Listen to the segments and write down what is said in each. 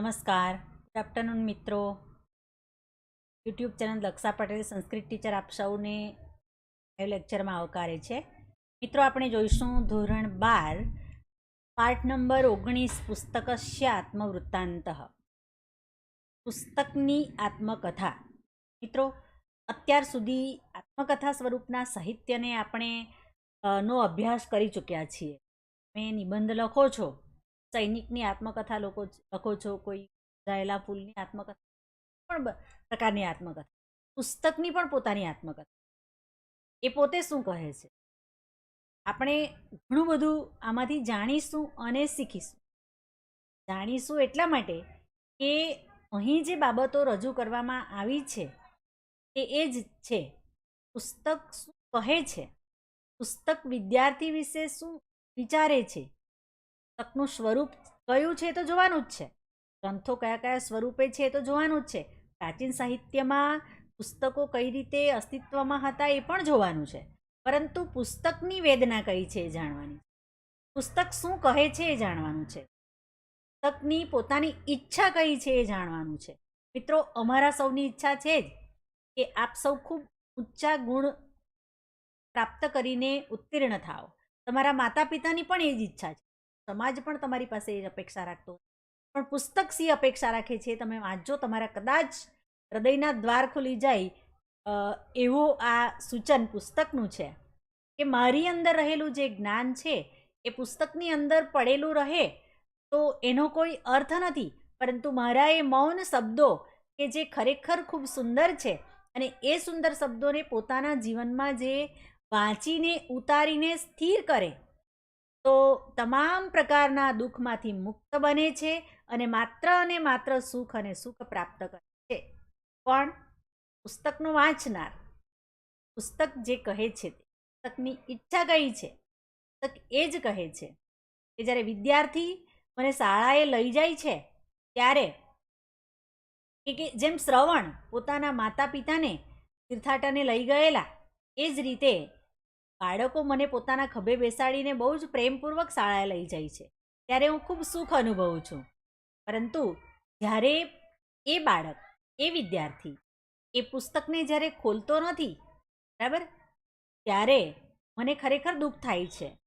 નમસ્કાર. Good afternoon મિત્રો. YouTube channel Daksha Patel, Sanskrit teacher આપ સૌને લેક્ચરમાં આવકારે છે. મિત્રો, આપણે જોઈશું ધોરણ બાર, પાઠ નંબર ઓગણીસ, પુસ્તકસ્ય આત્મવૃત્તાંત. પુસ્તકની આત્મકથા. મિત્રો, અત્યાર સુધી આત્મકથા સ્વરૂપના સાહિત્યને આપણે નો અભ્યાસ કરી ચૂક્યા છીએ. તમે નિબંધ લખો છો. સૈનિકની આત્મકથા લોકો લખો છો, કોઈ રહેલા ફૂલની આત્મકથા, પણ પ્રકારની આત્મકથા. પુસ્તકની પણ પોતાની આત્મકથા. એ પોતે શું કહે છે? આપણે ઘણું બધું આમાંથી જાણીશું અને શીખીશું. જાણીશું એટલા માટે કે અહીં જે બાબતો રજૂ કરવામાં આવી છે, તે એ જ છે. પુસ્તક શું કહે છે? પુસ્તક વિદ્યાર્થી વિશે શું વિચારે છે? પુસ્તકનું સ્વરૂપ કયું છે તો જોવાનું જ છે. ગ્રંથો કયા કયા સ્વરૂપે છે તો જોવાનું જ છે. પ્રાચીન સાહિત્યમાં પુસ્તકો કઈ રીતે અસ્તિત્વમાં હતા એ પણ જોવાનું છે. પરંતુ પુસ્તકની વેદના કઈ છે એ જાણવાની? પુસ્તક શું કહે છે એ જાણવાનું છે. પુસ્તકની પોતાની ઈચ્છા કઈ છે એ જાણવાનું છે. મિત્રો, અમારા સૌની ઈચ્છા છે જ કે આપ સૌ ખૂબ ઊંચા ગુણ પ્રાપ્ત કરીને ઉત્તીર્ણ થાઓ. તમારા માતા પિતાની પણ એ જ ઈચ્છા છે. સમાજ પણ તમારી પાસે એ અપેક્ષા રાખતો પણ પુસ્તક સી અપેક્ષા રાખે છે, તમે વાંચજો, તમારા કદાચ હૃદયના દ્વાર ખુલી જાય એવું આ સૂચન પુસ્તકનું છે. કે મારી અંદર રહેલું જે જ્ઞાન છે, એ પુસ્તકની અંદર પડેલું રહે, તો એનો કોઈ અર્થ નથી. પરંતુ મારા એ મૌન શબ્દો કે જે ખરેખર ખૂબ સુંદર છે અને એ સુંદર શબ્દોને પોતાના જીવનમાં જે વાંચીને, ઉતારીને સ્થિર કરે તો તમામ પ્રકારના દુઃખમાંથી મુક્ત બને છે અને માત્ર અને માત્ર સુખ અને સુખ પ્રાપ્ત કરે છે. પણ પુસ્તકનો વાંચનાર, પુસ્તક જે કહે છે તે પુસ્તકની ઈચ્છા કઈ છે? પુસ્તક એ જ કહે છે કે જ્યારે વિદ્યાર્થી મને શાળાએ લઈ જાય છે, ત્યારે કે જેમ શ્રવણ પોતાના માતા પિતાને તીર્થાટને લઈ ગયેલા, એ જ રીતે બાળકો મને પોતાના ખભે બેસાડીને બહુ જ પ્રેમપૂર્વક શાળાએ લઈ જાય છે. ત્યારે હું ખૂબ સુખ અનુભવું છું. પરંતુ જ્યારે એ બાળક, એ વિદ્યાર્થી એ પુસ્તકને જ્યારે ખોલતો નથી, બરાબર? ત્યારે મને ખરેખર દુઃખ થાય છે.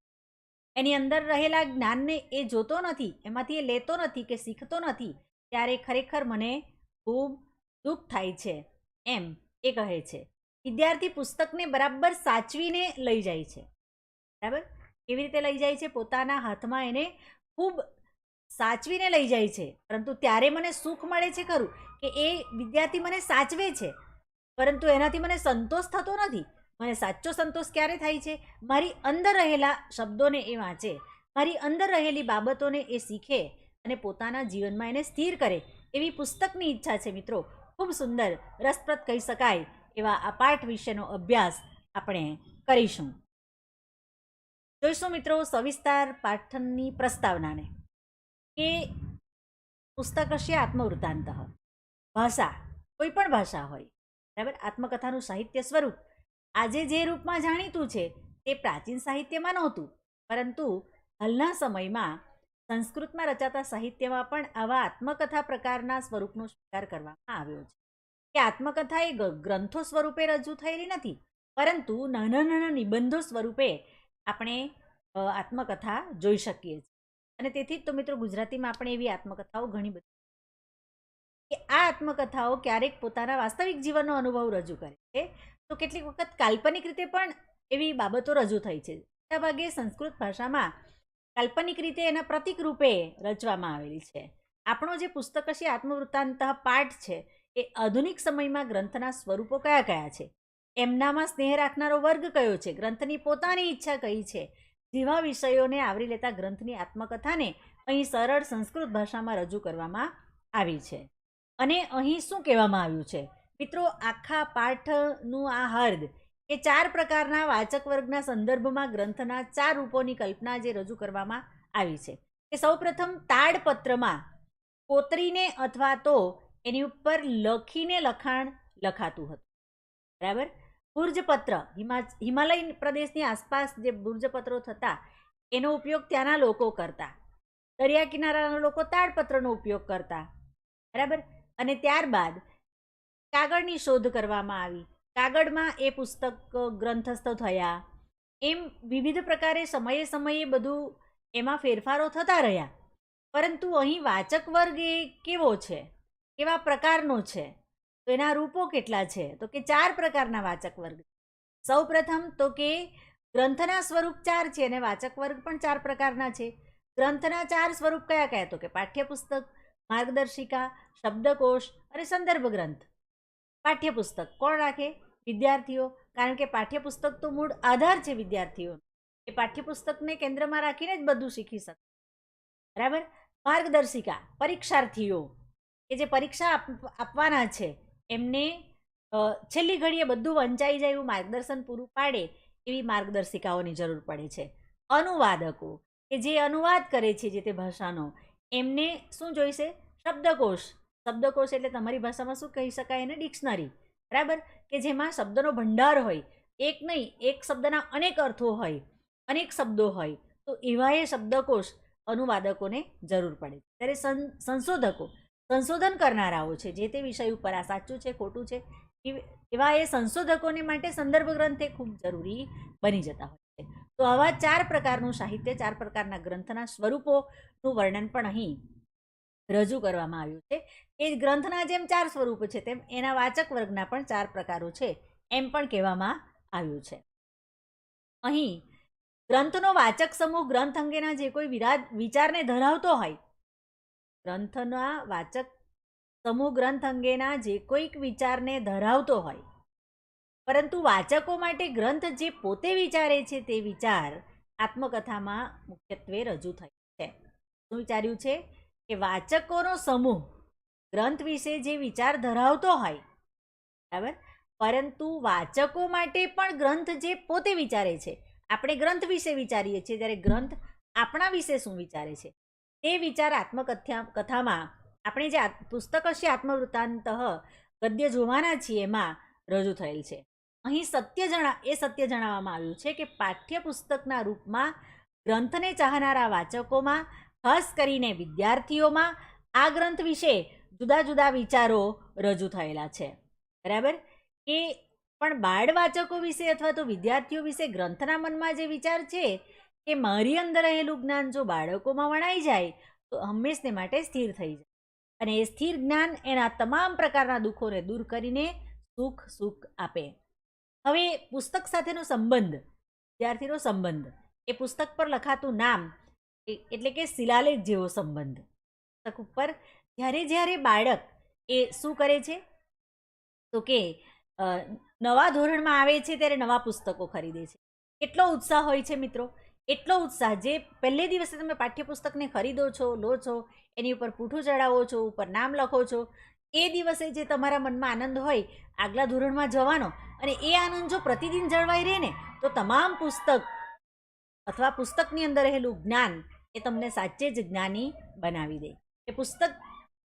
એની અંદર રહેલા જ્ઞાનને એ જોતો નથી, એમાંથી એ લેતો નથી કે શીખતો નથી, ત્યારે ખરેખર મને ખૂબ દુઃખ થાય છે, એમ એ કહે છે. વિદ્યાર્થી પુસ્તકને બરાબર સાચવીને લઈ જાય છે. બરાબર? કેવી રીતે લઈ જાય છે? પોતાના હાથમાં એને ખૂબ સાચવીને લઈ જાય છે. પરંતુ ત્યારે મને સુખ મળે છે ખરું કે એ વિદ્યાર્થી મને સાચવે છે. પરંતુ એનાથી મને સંતોષ થતો નથી. મને સાચો સંતોષ ક્યારે થાય છે? મારી અંદર રહેલા શબ્દોને એ વાંચે. મારી અંદર રહેલી બાબતોને એ શીખે અને પોતાના જીવનમાં એને સ્થિર કરે. એવી પુસ્તકની ઈચ્છા છે મિત્રો. ખૂબ સુંદર, રસપ્રદ કહી શકાય. એવા આ પાઠ વિશેનો અભ્યાસ આપણે કરીશું. જોઈશું મિત્રો સવિસ્તાર પાઠનની પ્રસ્તાવનાને. કે પુસ્તક હશે આત્મવૃત્તાંત ભાષા કોઈ પણ ભાષા હોય, બરાબર? આત્મકથાનું સાહિત્ય સ્વરૂપ આજે જે રૂપમાં જાણીતું છે તે પ્રાચીન સાહિત્યમાં નહોતું, પરંતુ હાલના સમયમાં સંસ્કૃતમાં રચાતા સાહિત્યમાં પણ આવા આત્મકથા પ્રકારના સ્વરૂપનો સ્વીકાર કરવામાં આવ્યો છે. કે આત્મકથા એ ગ્રંથો સ્વરૂપે રજૂ થયેલી નથી. પરંતુ નાના નાના નિબંધો સ્વરૂપે આપણે આત્મકથા જોઈ શકીએ છીએ. અને તેથી જ તો મિત્રો ગુજરાતીમાં આપણે એવી આત્મકથાઓ ઘણી બધી કે આ આત્મકથાઓ ક્યારેક પોતાના વાસ્તવિક જીવનનો અનુભવ રજૂ કરે છે. તો કેટલીક વખત કાલ્પનિક રીતે પણ એવી બાબતો રજૂ થઈ છે. મોટાભાગે સંસ્કૃત ભાષામાં કાલ્પનિક રીતે એના પ્રતિક રૂપે રચવામાં આવેલી છે. આપણો જે પુસ્તક છે આત્મવૃત્તાંત પાઠ છે. એ આધુનિક સમયમાં ગ્રંથના સ્વરૂપો કયા કયા છે? એમનામાં સ્નેહ રાખનારો વર્ગ કયો છે? ગ્રંથની પોતાની ઈચ્છા કઈ છે? જેવા વિષયોને આવરી લેતા ગ્રંથની આત્મકથાને અહીં સરળ સંસ્કૃત ભાષામાં રજૂ કરવામાં આવી છે. અને અહીં શું કહેવામાં આવ્યું છે? મિત્રો, આખા પાઠનું આ હર્દ એ ચાર પ્રકારના વાચક વર્ગના સંદર્ભમાં ગ્રંથના ચાર રૂપોની કલ્પના જે રજૂ કરવામાં આવી છે. કે સૌપ્રથમ તાડપત્રમાં કોતરીને અથવા તો એની ઉપર લખીને લખાણ લખાતું હતું. બરાબર? બુર્જપત્ર, હિમા હિમાલય પ્રદેશની આસપાસ જે બુર્જપત્રો થતા, એનો ઉપયોગ ત્યાંના લોકો કરતા. દરિયા કિનારાના લોકો તાડપત્રનો ઉપયોગ કરતા. બરાબર? અને ત્યારબાદ કાગળની શોધ કરવામાં આવી. કાગળમાં એ પુસ્તક, ગ્રંથસ્થ થયા. એમ વિવિધ પ્રકારે સમયે સમયે બધું એમાં ફેરફારો થતા રહ્યા. પરંતુ અહીં વાચક વર્ગ એ કેવો છે? કેવા પ્રકારનો છે? તો એના રૂપો કેટલા છે? તો કે ચાર પ્રકારના વાચક વર્ગ. સૌ પ્રથમ તો કે ગ્રંથના સ્વરૂપ ચાર છે અને વાચક વર્ગ પણ ચાર પ્રકારના છે. ગ્રંથના ચાર સ્વરૂપ કયા કયા? તો કે પાઠ્યપુસ્તક, માર્ગદર્શિકા, શબ્દકોશ અને સંદર્ભ ગ્રંથ. પાઠ્યપુસ્તક કોણ રાખે? વિદ્યાર્થીઓ. કારણ કે પાઠ્યપુસ્તક તો મૂળ આધાર છે વિદ્યાર્થીઓ એ પાઠ્યપુસ્તકને કેન્દ્રમાં રાખીને જ બધું શીખી શકે બરાબર? માર્ગદર્શિકા, પરીક્ષાર્થીઓ. કે જે પરીક્ષા આપ- આપવાના છે, એમને છેલ્લી ઘડીએ બધું વંચાઈ જાય એવું માર્ગદર્શન પૂરું પાડે એવી માર્ગદર્શિકાઓની જરૂર પડે છે. અનુવાદકો, કે જે અનુવાદ કરે છે જે તે ભાષાનો, એમને શું જોઈશે? શબ્દકોશ. શબ્દકોશ એટલે તમારી ભાષામાં શું કહી શકાય એને? ડિક્શનરી. બરાબર? કે જેમાં શબ્દનો ભંડાર હોય. એક નહીં, એક શબ્દના અનેક અર્થો હોય, અનેક શબ્દો હોય. તો એવા એ શબ્દકોશ અનુવાદકોને જરૂર પડે. ત્યારે સંશોધકો સંશોધન કરનારાઓ છે, જે તે વિષય ઉપર આ સાચું છે, ખોટું છે, એવ- એ સંશોધકોને માટે સંદર્ભ ગ્રંથ એ ખૂબ જરૂરી બની જતા હોય છે. તો આવા ચાર પ્રકારનું સાહિત્ય, ચાર પ્રકારના ગ્રંથના સ્વરૂપોનું વર્ણન પણ અહીં રજૂ કરવામાં આવ્યું છે. એ ગ્રંથના જેમ ચાર સ્વરૂપો છે, તેમ એના વાચક વર્ગના પણ ચાર પ્રકારો છે, એમ પણ કહેવામાં આવ્યું છે. અહીં ગ્રંથનો વાચક સમૂહ ગ્રંથ અંગેના જે કોઈ વિરાજ વિચારને ધરાવતો હોય ગ્રંથના વાચક સમૂહ ગ્રંથ અંગેના જે કોઈક વિચારને ધરાવતો હોય. પરંતુ વાચકો માટે ગ્રંથ જે પોતે વિચારે છે તે વિચાર આત્મકથામાં મુખ્યત્વે રજૂ થયો છે. શું વિચાર્યું છે? કે વાચકોનો સમૂહ ગ્રંથ વિશે જે વિચાર ધરાવતો હોય, બરાબર? પરંતુ વાચકો માટે પણ ગ્રંથ જે પોતે વિચારે છે, આપણે ગ્રંથ વિશે વિચારીએ છીએ જ્યારે ગ્રંથ આપણા વિશે શું વિચારે છે? તે વિચાર આત્મકથા કથામાં આપણે જે પુસ્તક હશે આત્મવૃત્તાંત ગદ્ય જોવાના છીએ એમાં રજૂ થયેલ છે. અહીં સત્ય જણા, એ સત્ય જણાવવામાં આવ્યું છે કે પાઠ્યપુસ્તકના રૂપમાં ગ્રંથને ચાહનારા વાચકોમાં, ખાસ કરીને વિદ્યાર્થીઓમાં, આ ગ્રંથ વિશે જુદા જુદા વિચારો રજૂ થયેલા છે. બરાબર? કે પણ બાળ વાચકો વિશે અથવા તો વિદ્યાર્થીઓ વિશે ગ્રંથના મનમાં જે વિચાર છે કે મારી અંદર રહેલું જ્ઞાન જો બાળકોમાં વણાઈ જાય, તો હંમેશને માટે સ્થિર થઈ જાય. અને એ સ્થિર જ્ઞાન એના તમામ પ્રકારના દુઃખોને દૂર કરીને સુખ સુખ આપે. હવે પુસ્તક સાથેનો સંબંધ, વિદ્યાર્થીનો સંબંધ. એ પુસ્તક પર લખાતું નામ એટલે કે શિલાલેખ જેવો સંબંધ. પુસ્તક ઉપર જ્યારે જ્યારે બાળક એ શું કરે છે? તો કે નવા ધોરણમાં આવે છે ત્યારે નવા પુસ્તકો ખરીદે છે. કેટલો ઉત્સાહ હોય છે મિત્રો? એટલો ઉત્સાહ, જે પહેલે દિવસે તમે પાઠ્યપુસ્તકને ખરીદો છો, લો છો, એની ઉપર પૂઠું ચડાવો છો, ઉપર નામ લખો છો, એ દિવસે જે તમારા મનમાં આનંદ હોય, આગલા ધોરણમાં જવાનો અને એ આનંદ જો પ્રતિદિન જળવાઈ રહે ને, તો તમામ પુસ્તક અથવા પુસ્તકની અંદર રહેલું જ્ઞાન એ તમને સાચે જ જ્ઞાની બનાવી દે. એ પુસ્તક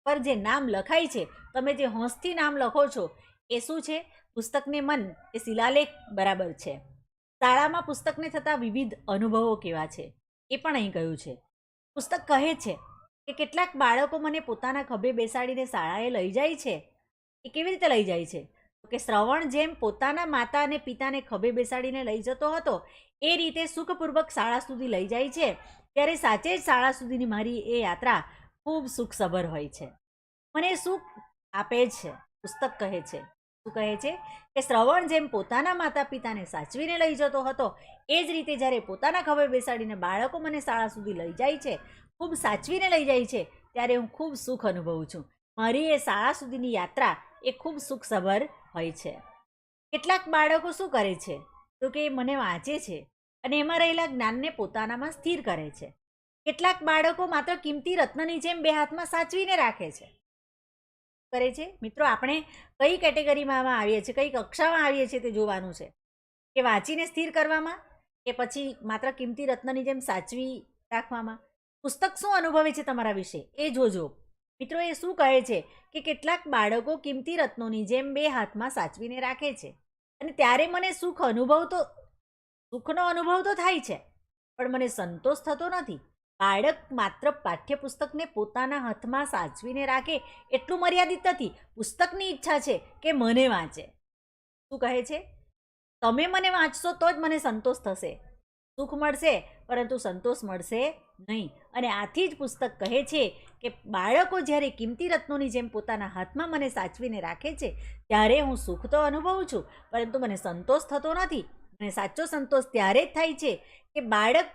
પર જે નામ લખાય છે, તમે જે હોંશથી નામ લખો છો, એ શું છે? પુસ્તકને મન, એ શિલાલેખ બરાબર છે. શાળામાં પુસ્તકને થતા વિવિધ અનુભવો કેવા છે એ પણ અહીં કહ્યું છે. પુસ્તક કહે છે કે કેટલાક બાળકો મને પોતાના ખભે બેસાડીને શાળાએ લઈ જાય છે. એ કેવી રીતે લઈ જાય છે? કે શ્રવણ જેમ પોતાના માતા અને પિતાને ખભે બેસાડીને લઈ જતો હતો, એ રીતે સુખપૂર્વક શાળા સુધી લઈ જાય છે. ત્યારે સાચે જ શાળા સુધીની મારી એ યાત્રા ખૂબ સુખસભર હોય છે. મને સુખ આપે છે, પુસ્તક કહે છે. કહે છે કે શ્રવણ જેમ પોતાના માતા પિતાને સાચવીને લઈ જતો હતો, એ જ રીતે જ્યારે પોતાના ખભે બેસાડીને બાળકો મને શાળા સુધી લઈ જાય છે, ખૂબ સાચવીને લઈ જાય છે, ત્યારે હું ખૂબ સુખ અનુભવું છું. મારી એ શાળા સુધીની યાત્રા એ ખૂબ સુખસભર હોય છે. કેટલાક બાળકો શું કરે છે? તો કે મને વાંચે છે અને એમાં રહેલા જ્ઞાનને પોતાનામાં સ્થિર કરે છે. કેટલાક બાળકો માત્ર કિંમતી રત્નની જેમ બે હાથમાં સાચવીને રાખે છે. કરે છે? મિત્રો, આપણે કઈ કેટેગરીમાં આવીએ છીએ? કઈ કક્ષામાં આવીએ છીએ તે જોવાનું છે. કે વાંચીને સ્થિર કરવામાં કે પછી માત્ર કિંમતી રત્નની જેમ સાચવી રાખવામાં? પુસ્તક શું અનુભવે છે તમારા વિશે? એ જોજો. મિત્રો, એ શું કહે છે? કે કેટલાક બાળકો કિંમતી રત્નોની જેમ બે હાથમાં સાચવીને રાખે છે. અને ત્યારે મને સુખ અનુભવ તો સુખનો અનુભવ તો થાય છે. પણ મને સંતોષ થતો નથી. બાળક માત્ર પાઠ્યપુસ્તકને પોતાના હાથમાં સાચવીને રાખે એટલું મર્યાદિત નથી. પુસ્તકની ઈચ્છા છે કે મને વાંચે. શું કહે છે? તમે મને વાંચશો તો જ મને સંતોષ થશે. સુખ મળશે, પરંતુ સંતોષ મળશે નહીં. અને આથી જ પુસ્તક કહે છે કે બાળકો જ્યારે કિંમતી રત્નોની જેમ પોતાના હાથમાં મને સાચવીને રાખે છે, ત્યારે હું સુખ તો અનુભવું છું, પરંતુ મને સંતોષ થતો નથી. મને સાચો સંતોષ ત્યારે જ થાય છે કે બાળક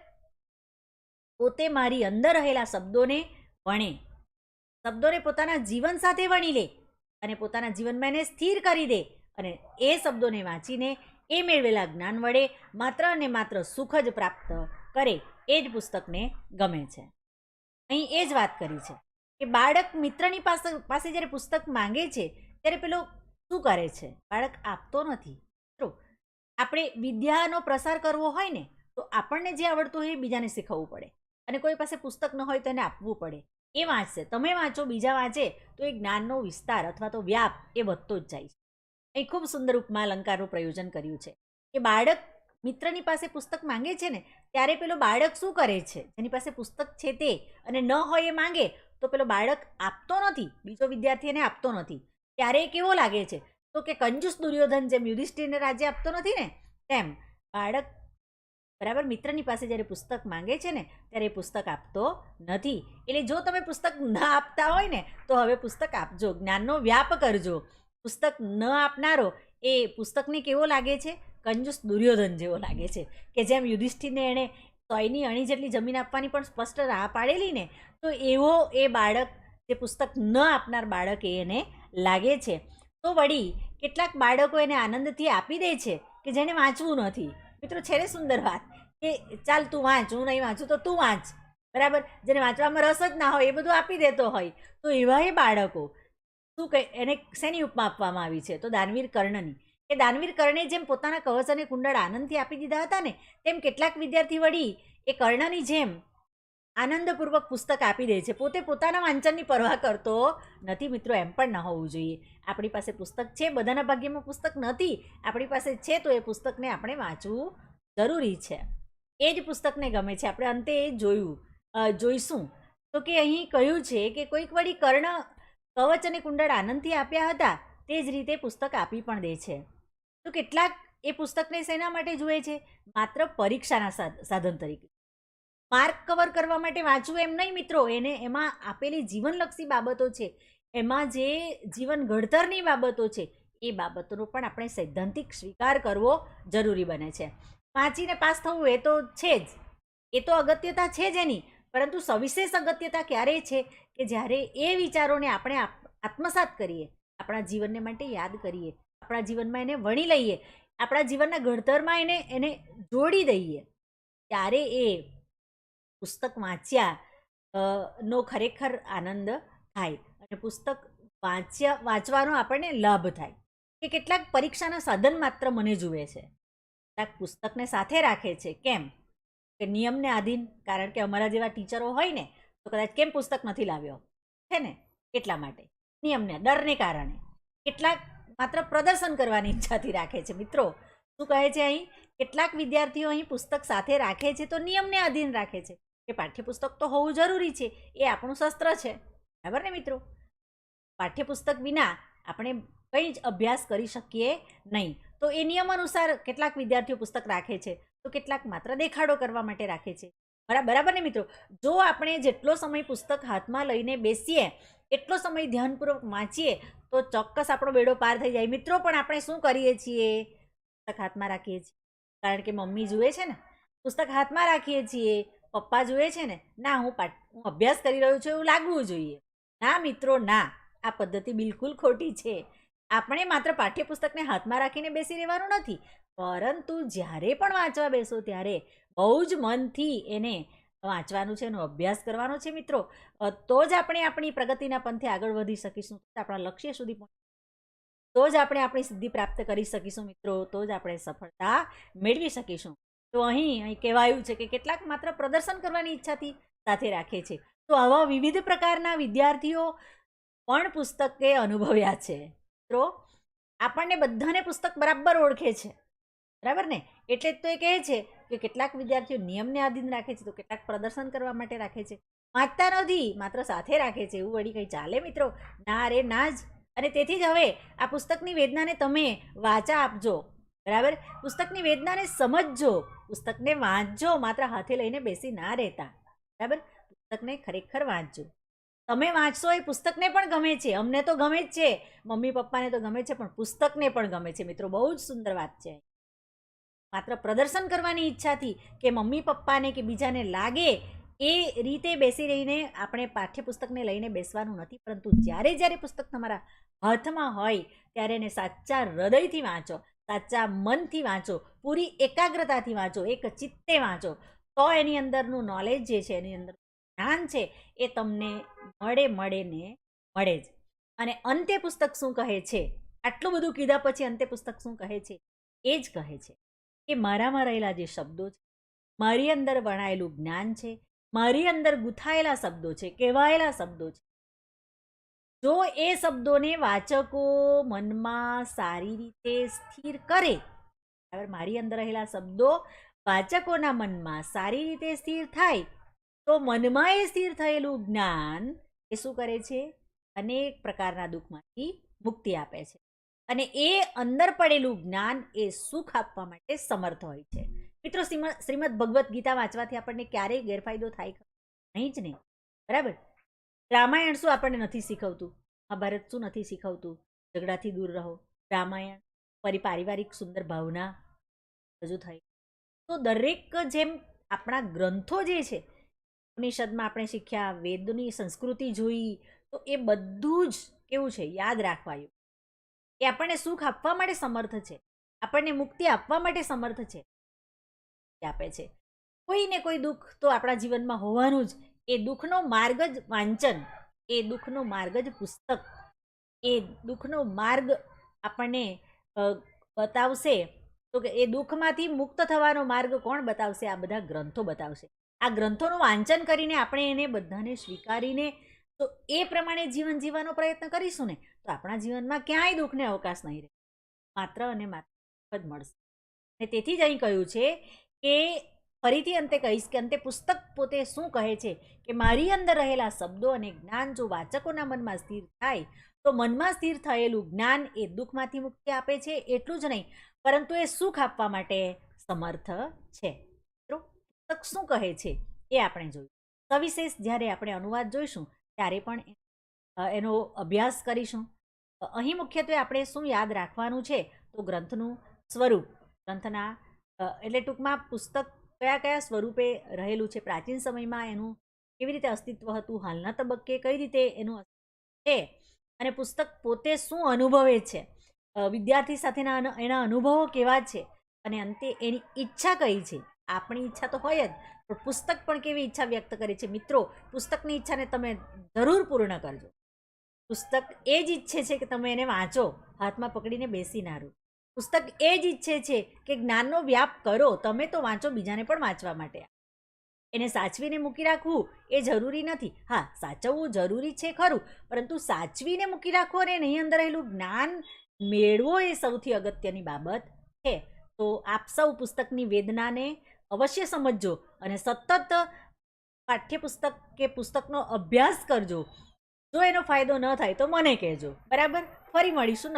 પોતે મારી અંદર રહેલા શબ્દોને વણે. શબ્દોને પોતાના જીવન સાથે વણી લે અને પોતાના જીવનમાં એને સ્થિર કરી દે અને એ શબ્દોને વાંચીને એ મેળવેલા જ્ઞાન વડે માત્ર અને માત્ર સુખ જ પ્રાપ્ત કરે એ જ પુસ્તકને ગમે છે. અહીં એ જ વાત કરી છે કે બાળક મિત્રની પાસે પાસે જ્યારે પુસ્તક માંગે છે ત્યારે પેલો શું કરે છે? બાળક આપતો નથી. મિત્રો, આપણે વિદ્યાનો પ્રસાર કરવો હોય ને તો આપણને જે આવડતું હોય એ બીજાને શીખવવું પડે. અને કોઈ પાસે પુસ્તક ન હોય તો એને આપવું પડે. એ વાંચશે. તમે વાંચો, બીજા વાંચે, તો એ જ્ઞાનનો વિસ્તાર અથવા તો વ્યાપ એ વધતો જ જાય છે. અહીં ખૂબ સુંદર ઉપમા અલંકારનું પ્રયોજન કર્યું છે. કે બાળક મિત્રની પાસે પુસ્તક માંગે છે ને, ત્યારે પેલો બાળક શું કરે છે? જેની પાસે પુસ્તક છે તે અને ન હોય એ માંગે, તો પેલો બાળક આપતો નથી. બીજો વિદ્યાર્થી એને આપતો નથી. ત્યારે કેવો લાગે છે? તો કે કંજૂસ દુર્યોધન જેમ યુધિષ્ઠિરને રાજ્ય આપતો નથી ને, તેમ બાળક બરાબર? મિત્રની પાસે જ્યારે પુસ્તક માંગે છે ને, ત્યારે એ પુસ્તક આપતો નથી. એટલે જો તમે પુસ્તક ન આપતા હોય ને, તો હવે પુસ્તક આપજો. જ્ઞાનનો વ્યાપ કરજો. પુસ્તક ન આપનારો એ પુસ્તકને કેવો લાગે છે? કંજૂસ દુર્યોધન જેવો લાગે છે. કે જેમ યુધિષ્ઠિરને એણે સોયની અણી જેટલી જમીન આપવાની પણ સ્પષ્ટ રાહ પાડેલી ને, તો એવો એ બાળક, જે પુસ્તક ન આપનાર બાળક એને લાગે છે. તો વળી, કેટલાક બાળકો એને આનંદથી આપી દે છે કે જેને વાંચવું નથી. મિત્રો, છે ને સુંદર વાત? કે ચાલ તું વાંચ, હું નહીં વાંચું તો તું વાંચ. બરાબર? જેને વાંચવામાં રસ જ ના હોય એ બધું આપી દેતો હોય. તો એવા એ બાળકો, શું કહે, એને શેની ઉપમા આપવામાં આવી છે? તો દાનવીર કર્ણની. કે દાનવીર કર્ણે જેમ પોતાના કવચ અને કુંડળ આનંદથી આપી દીધા હતા ને, તેમ કેટલાક વિદ્યાર્થી વળી એ કર્ણની જેમ આનંદપૂર્વક પુસ્તક આપી દે છે. પોતે પોતાના વાંચનની પરવા કરતો નથી મિત્રો, એમ પણ ન હોવું જોઈએ. આપણી પાસે પુસ્તક છે, બધાના ભાગ્યમાં પુસ્તક નથી. આપણી પાસે છે તો એ પુસ્તકને આપણે વાંચવું જરૂરી છે. એ જ પુસ્તકને ગમે છે. આપણે અંતે એ જોયું જોઈશું. તો કે અહીં કહ્યું છે કે કોઈક વળી કર્ણ, કવચ અને કુંડળ આનંદથી આપ્યા હતા, તે જ રીતે પુસ્તક આપી પણ દે છે. તો કેટલાક એ પુસ્તકને શેના માટે જુએ છે? માત્ર પરીક્ષાના સાધ- સાધન તરીકે. માર્ક કવર કરવા માટે વાંચવું એમ નહીં મિત્રો, એને એમાં આપેલી જીવનલક્ષી બાબતો છે. એમાં જે જીવન ઘડતરની બાબતો છે, એ બાબતોનો પણ આપણે સૈદ્ધાંતિક સ્વીકાર કરવો જરૂરી બને છે. વાંચીને પાસ થવું એ તો છે જ. એ તો અગત્યતા છે જ એની. પરંતુ સવિશેષ અગત્યતા ક્યારે છે કે જ્યારે એ વિચારોને આપણે આપ- આત્મસાત કરીએ, આપણા જીવનને માટે યાદ કરીએ, આપણા જીવનમાં એને વણી લઈએ, આપણા જીવનના ઘડતરમાં એને એને જોડી દઈએ, ત્યારે એ પુસ્તક વાંચ્યા નો ખરેખર આનંદ થાય અને પુસ્તક વાંચ્યા, વાંચવાનો આપણને લાભ થાય. કે કેટલાક પરીક્ષાના સાધન માત્ર મને જુએ છે. કેટલાક પુસ્તકને સાથે રાખે છે. કેમ? કે નિયમને આધીન, કારણ કે અમારા જેવા ટીચરો હોય ને, તો કદાચ કેમ પુસ્તક નથી લાવ્યો? છે ને? એટલા માટે. નિયમને, ડરને કારણે. કેટલાક માત્ર પ્રદર્શન કરવાની ઈચ્છાથી રાખે છે. મિત્રો, શું કહે છે અહીં? કેટલાક વિદ્યાર્થીઓ અહીં પુસ્તક સાથે રાખે છે તો નિયમને આધીન રાખે છે. કે પાઠ્યપુસ્તક તો હોવું જરૂરી છે. એ આપણું શસ્ત્ર છે. બરાબર ને મિત્રો? પાઠ્યપુસ્તક વિના આપણે કંઈ જ અભ્યાસ કરી શકીએ નહીં. તો એ નિયમ અનુસાર કેટલાક વિદ્યાર્થીઓ પુસ્તક રાખે છે, તો કેટલાક માત્ર દેખાડો કરવા માટે રાખે છે. બરા- બરાબર ને મિત્રો? જો આપણે જેટલો સમય પુસ્તક હાથમાં લઈને બેસીએ, એટલો સમય ધ્યાનપૂર્વક વાંચીએ, તો ચોક્કસ આપણો બેડો પાર થઈ જાય. મિત્રો, પણ આપણે શું કરીએ છીએ? પુસ્તક હાથમાં રાખીએ છીએ. કારણ કે મમ્મી જુએ છે ને, પુસ્તક હાથમાં રાખીએ છીએ, પપ્પા જુએ છે ને, ના, હું પાઠ, હું અભ્યાસ કરી રહ્યો છું, એવું લાગવું જોઈએ. ના, મિત્રો, ના, આ પદ્ધતિ બિલકુલ ખોટી છે. આપણે માત્ર પાઠ્યપુસ્તકને હાથમાં રાખીને બેસી રહેવાનું નથી, પરંતુ જ્યારે પણ વાંચવા બેસો ત્યારે બહુ જ મનથી એને વાંચવાનું છે, એનો અભ્યાસ કરવાનો છે મિત્રો. તો જ આપણે આપણી પ્રગતિના પંથે આગળ વધી શકીશું. આપણા લક્ષ્ય સુધી તો જ આપણે આપણી સિદ્ધિ પ્રાપ્ત કરી શકીશું મિત્રો. તો જ આપણે સફળતા મેળવી શકીશું. તો અહીં અહીં કહેવાયું છે કે કેટલાક માત્ર પ્રદર્શન કરવાની ઈચ્છાથી સાથે રાખે છે. તો આવા વિવિધ પ્રકારના વિદ્યાર્થીઓ પણ પુસ્તકે અનુભવ્યા છે. મિત્રો આપણને બધાને પુસ્તક બરાબર ઓળખે છે. બરાબર ને? એટલે જ તો એ કહે છે કે કેટલાક વિદ્યાર્થીઓ નિયમને આધીન રાખે છે તો કેટલાક પ્રદર્શન કરવા માટે રાખે છે. વાંચતા નથી, માત્ર સાથે રાખે છે. એવું વળી કંઈ ચાલે મિત્રો? ના રે, ના જ. અને તેથી જ હવે આ પુસ્તકની વેદનાને તમે વાચા આપજો. બરાબર? પુસ્તકની વેદનાને સમજજો. પુસ્તકને વાંચજો, માત્ર હાથે લઈને બેસી ના રહેતા. બરાબર? પુસ્તકને ખરેખર વાંચજો. તમે વાંચશો એ પુસ્તકને પણ ગમે છે. અમને તો ગમે જ છે. મમ્મી પપ્પાને તો ગમે છે, પણ પુસ્તકને પણ ગમે છે. મિત્રો, બહુ જ સુંદર વાત છે. માત્ર પ્રદર્શન કરવાની ઈચ્છાથી કે મમ્મી પપ્પાને કે બીજાને લાગે, એ રીતે બેસી રહીને આપણે પાઠ્યપુસ્તકને લઈને બેસવાનું નથી. પરંતુ જ્યારે જ્યારે પુસ્તક તમારા હાથમાં હોય, ત્યારે એને સાચા હૃદયથી વાંચો, સાચા મનથી વાંચો, પૂરી એકાગ્રતાથી વાંચો, એક ચિત્તે વાંચો. તો એની અંદરનું નોલેજ જે છે, એની અંદર જ્ઞાન છે એ તમને મળે મળે ને મળે જ. અને અંતે પુસ્તક શું કહે છે? આટલું બધું કીધા પછી અંતે પુસ્તક શું કહે છે? એ જ કહે છે કે મારામાં રહેલા જે શબ્દો છે, મારી અંદર વણાયેલું જ્ઞાન છે, મારી અંદર ગુથાયેલા શબ્દો છે, કહેવાયેલા શબ્દો છે. જો એ શબ્દોને વાચકો મનમાં સારી રીતે સ્થિર કરે, બરાબર, મારી અંદર રહેલા શબ્દો વાચકોના મનમાં સારી રીતે સ્થિર થાય તો મનમાં એ સ્થિર થયેલું જ્ઞાન એ શું કરે છે? અનેક પ્રકારના દુઃખમાંથી મુક્તિ આપે છે. અને એ અંદર પડેલું જ્ઞાન એ સુખ આપવા માટે સમર્થ હોય છે. મિત્રો શ્રીમદ ભગવદ્ ગીતા વાંચવાથી આપણને ક્યારેય ગેરફાયદો થાય? નહીં જ નહીં બરાબર? રામાયણ શું આપણને નથી શીખવતું? મહાભારત શું નથી શીખવતું? ઝઘડાથી દૂર રહો. રામાયણ પરી પારિવારિક સુંદર ભાવના રજૂ થઈ. તો દરેક જેમ આપણા ગ્રંથો જે છે ઉપનિષદમાં આપણે શીખ્યા, વેદની સંસ્કૃતિ જોઈ, તો એ બધું જ કેવું છે, યાદ રાખવાયું. એ આપણને સુખ આપવા માટે સમર્થ છે. આપણને મુક્તિ આપવા માટે સમર્થ છે. આપે છે. કોઈને કોઈ દુઃખ તો આપણા જીવનમાં હોવાનું જ. એ દુઃખનો માર્ગ જ વાંચન. એ દુઃખનો માર્ગ જ પુસ્તક. એ દુઃખનો માર્ગ આપણને બતાવશે. તો કે એ દુઃખમાંથી મુક્ત થવાનો માર્ગ કોણ બતાવશે? આ બધા ગ્રંથો બતાવશે. આ ગ્રંથોનું વાંચન કરીને આપણે એને બધાને સ્વીકારીને તો એ પ્રમાણે જીવન જીવવાનો પ્રયત્ન કરીશું ને, તો આપણા જીવનમાં ક્યાંય દુઃખને અવકાશ નહીં રહે. માત્ર અને માત્ર જ મળશે. અને તેથી જ અહીં કહ્યું છે કે ફરીથી અંતે કહીશ કે અંતે પુસ્તક પોતે શું કહે છે કે મારી અંદર રહેલા શબ્દો અને જ્ઞાન જો વાચકોના મનમાં સ્થિર થાય, તો મનમાં સ્થિર થયેલું જ્ઞાન એ દુઃખમાંથી મુક્તિ આપે છે, એટલું જ નહીં, પરંતુ એ સુખ આપવા માટે સમર્થ છે. પુસ્તક શું કહે છે એ આપણે જોયું. સવિશેષ જ્યારે આપણે અનુવાદ જોઈશું, ત્યારે પણ એનો અભ્યાસ કરીશું. અહીં મુખ્યત્વે આપણે શું યાદ રાખવાનું છે? તો ગ્રંથનું સ્વરૂપ. ગ્રંથના એટલે ટૂંકમાં પુસ્તક કયા કયા સ્વરૂપે રહેલું છે? પ્રાચીન સમયમાં એનું કેવી રીતે અસ્તિત્વ હતું? હાલના તબક્કે કઈ રીતે એનું છે? અને પુસ્તક પોતે શું અનુભવે છે? વિદ્યાર્થી સાથેના એના અનુભવો કેવા છે? અને અંતે એની ઈચ્છા કઈ છે? આપણી ઈચ્છા તો હોય જ, પણ પુસ્તક પણ કેવી ઈચ્છા વ્યક્ત કરે છે? મિત્રો, પુસ્તકની ઈચ્છાને તમે જરૂર પૂર્ણ કરજો. પુસ્તક એ જ ઈચ્છે છે કે તમે એને વાંચો, હાથમાં પકડીને બેસી ના રહો. પુસ્તક એ જ ઈચ્છે છે કે જ્ઞાનનો વ્યાપ કરો, તમે તો વાંચો બીજાને પણ વાંચવા માટે. એને સાચવીને મૂકી રાખવું એ જરૂરી નથી. હા, સાચવવું જરૂરી છે ખરું, પરંતુ સાચવીને મૂકી રાખો અને એની અંદર રહેલું જ્ઞાન મેળવો એ સૌથી અગત્યની બાબત છે. તો આપ સૌ પુસ્તકની વેદનાને અવશ્ય સમજજો અને સતત પાઠ્યપુસ્તક કે પુસ્તકનો અભ્યાસ કરજો. જો એનો ફાયદો ન થાય તો મને કહેજો. બરાબર? ફરી મળીશું